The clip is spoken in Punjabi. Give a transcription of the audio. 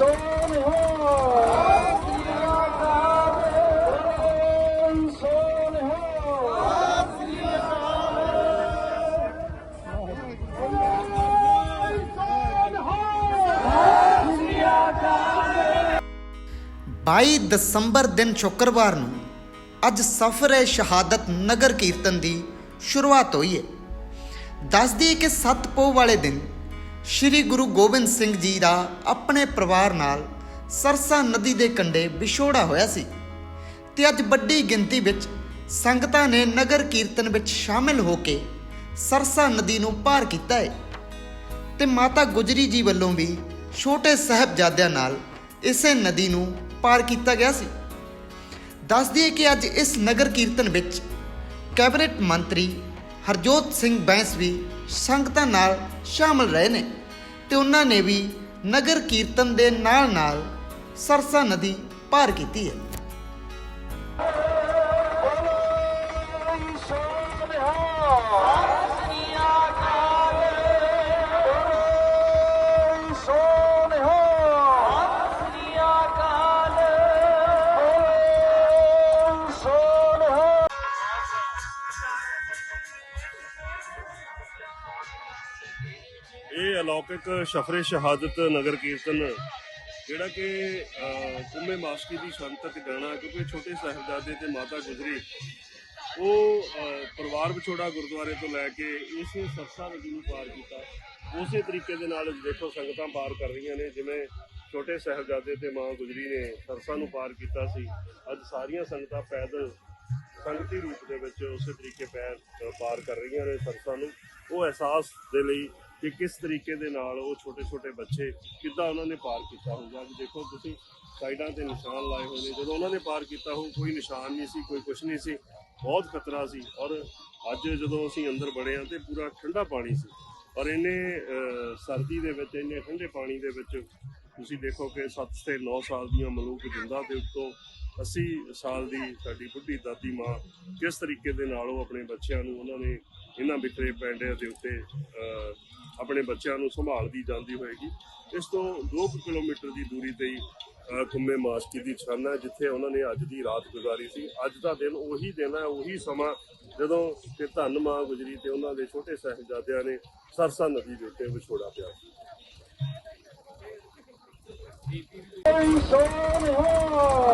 22 ਦਸੰਬਰ ਦਿਨ ਸ਼ੁੱਕਰਵਾਰ ਨੂੰ ਅੱਜ ਸਫਰ ਹੈ ਸ਼ਹਾਦਤ ਨਗਰ ਕੀਰਤਨ ਦੀ ਸ਼ੁਰੂਆਤ ਹੋਈ ਹੈ ਦੱਸਦੀ ਦਈਏ ਕਿ ਸੱਤ ਪੋਹ ਵਾਲੇ ਦਿਨ ਸ੍ਰੀ ਗੁਰੂ ਗੋਬਿੰਦ ਸਿੰਘ ਜੀ ਦਾ ਆਪਣੇ ਪਰਿਵਾਰ ਨਾਲ ਸਰਸਾ ਨਦੀ ਦੇ ਕੰਢੇ ਵਿਛੋੜਾ ਹੋਇਆ ਸੀ ਤੇ ਅੱਜ ਵੱਡੀ ਗਿਣਤੀ ਵਿੱਚ ਸੰਗਤਾਂ ਨੇ ਨਗਰ ਕੀਰਤਨ ਵਿੱਚ ਸ਼ਾਮਿਲ ਹੋ ਕੇ ਸਰਸਾ ਨਦੀ ਨੂੰ ਪਾਰ ਕੀਤਾ ਹੈ ਤੇ ਮਾਤਾ ਗੁਜਰੀ ਜੀ ਵੱਲੋਂ ਵੀ ਛੋਟੇ ਸਾਹਿਬਜ਼ਾਦਿਆਂ ਨਾਲ ਇਸੇ ਨਦੀ ਨੂੰ ਪਾਰ ਕੀਤਾ ਗਿਆ ਸੀ। ਦੱਸ ਦਈਏ ਕਿ ਅੱਜ ਇਸ ਨਗਰ ਕੀਰਤਨ ਵਿੱਚ ਕੈਬਨਿਟ ਮੰਤਰੀ ਹਰਜੋਤ ਸਿੰਘ ਬੈਂਸ ਵੀ ਸੰਗਤਾਂ ਨਾਲ ਸ਼ਾਮਲ ਰਹੇ ਨੇ ਤੇ ਉਹਨਾਂ ਨੇ ਵੀ ਨਗਰ ਕੀਰਤਨ ਦੇ ਨਾਲ-ਨਾਲ ਸਰਸਾ ਨਦੀ ਪਾਰ ਕੀਤੀ ਹੈ। ਇਹ ਅਲੌਕਿਕ ਸ਼ਫਰੇ ਸ਼ਹਾਦਤ ਨਗਰ ਕੀਰਤਨ, ਜਿਹੜਾ ਕਿ ਕੁੰਮੇ ਮਾਸਕੀ ਦੀ ਸੰਤਕ ਗਾਣਾ ਕਿਉਂਕਿ ਛੋਟੇ ਸਾਹਿਬਜ਼ਾਦੇ ਤੇ ਮਾਤਾ ਗੁਜਰੀ, ਉਹ ਪਰਿਵਾਰ ਵਿਛੋੜਾ ਗੁਰਦੁਆਰੇ ਤੋਂ ਲੈ ਕੇ ਇਸ ਸਰਸਾ ਨਦੀ ਨੂੰ ਪਾਰ ਕੀਤਾ। ਉਸੇ ਤਰੀਕੇ ਦੇ ਨਾਲ ਦੇਖੋ ਸੰਗਤਾਂ ਪਾਰ ਕਰ ਰਹੀਆਂ ਨੇ, ਜਿਵੇਂ ਛੋਟੇ ਸਾਹਿਬਜ਼ਾਦੇ ਤੇ ਮਾਂ ਗੁਜਰੀ ਨੇ ਸਰਸਾ ਨੂੰ ਪਾਰ ਕੀਤਾ ਸੀ। ਅੱਜ ਸਾਰੀਆਂ ਸੰਗਤਾਂ ਪੈਦਲ ਸੰਗਤੀ ਰੂਪ ਦੇ ਵਿੱਚ ਉਸੇ ਤਰੀਕੇ ਪੈਰ ਪਾਰ ਕਰ ਰਹੀਆਂ ਨੇ ਸਰਸਾਂ ਨੂੰ। ਉਹ ਅਹਿਸਾਸ ਦੇ ਲਈ ਕਿ ਕਿਸ ਤਰੀਕੇ ਦੇ ਨਾਲ ਉਹ ਛੋਟੇ ਛੋਟੇ ਬੱਚੇ ਕਿੱਦਾਂ ਉਹਨਾਂ ਨੇ ਪਾਰ ਕੀਤਾ ਹੋਊਗਾ। ਅੱਜ ਦੇਖੋ ਤੁਸੀਂ ਸਾਈਡਾਂ ਤੇ ਨਿਸ਼ਾਨ ਲਾਏ ਹੋਏ ਨੇ। ਜਦੋਂ ਉਹਨਾਂ ਨੇ ਪਾਰ ਕੀਤਾ ਹੋ ਕੋਈ ਨਿਸ਼ਾਨ ਨਹੀਂ ਸੀ, ਕੋਈ ਕੁਝ ਨਹੀਂ ਸੀ। ਬਹੁਤ ਖਤਰਾ ਸੀ ਔਰ ਅੱਜ ਜਦੋਂ ਅਸੀਂ ਅੰਦਰ ਵੜੇ ਹਾਂ ਤੇ ਪੂਰਾ ਠੰਡਾ ਪਾਣੀ ਸੀ। ਔਰ ਇਹਨੇ ਸਰਦੀ ਦੇ ਵਿੱਚ, ਇੰਨੇ ਠੰਡੇ ਪਾਣੀ ਦੇ ਵਿੱਚ ਤੁਸੀਂ ਦੇਖੋ ਕਿ 7 ਤੇ 9 ਸਾਲ ਦੀਆਂ ਮਲੂਕ ਜਿੰਦਾ ਤੇ ਉੱਤੋਂ 80 ਸਾਲ ਦੀ ਸਾਡੀ ਬੁੱਢੀ ਦਾਦੀ ਮਾਂ ਕਿਸ ਤਰੀਕੇ ਦੇ ਨਾਲ ਉਹ ਆਪਣੇ ਬੱਚਿਆਂ ਨੂੰ ਉਹਨਾਂ ਨੇ ਇਹਨਾਂ ਵਿਖਰੇ ਪੈਂਡਿਆਂ ਦੇ ਉੱਤੇ ਆਪਣੇ ਬੱਚਿਆਂ ਨੂੰ ਸੰਭਾਲਦੀ ਜਾਂਦੀ ਹੋਏਗੀ। ਇਸ ਤੋਂ 2 ਕਿਲੋਮੀਟਰ ਦੀ ਦੂਰੀ ਤੇ ਹੀ ਅਹ, ਖੁੰਮੇ ਮਾਸਕੀ ਦੀ ਛਾਨਾ ਜਿੱਥੇ ਉਹਨਾਂ ਨੇ ਅੱਜ ਦੀ ਰਾਤ ਗੁਜ਼ਾਰੀ ਸੀ। ਅੱਜ ਦਾ ਦਿਨ ਉਹੀ ਦਿਨ ਹੈ ਉਹੀ ਸਮਾਂ ਜਦੋਂ ਤੇ ਧੰਨ ਮਾਂ ਗੁਜਰੀ ਤੇ ਉਹਨਾਂ ਦੇ ਛੋਟੇ ਸਾਹਿਬਜ਼ਾਦਿਆਂ ਨੇ ਸਰਸਾ ਨਦੀ ਦੇ ਉੱਤੇ ਵਿਛੋੜਾ ਪਿਆ ਸੀ। ਸੋਹਣੇ ਹੋ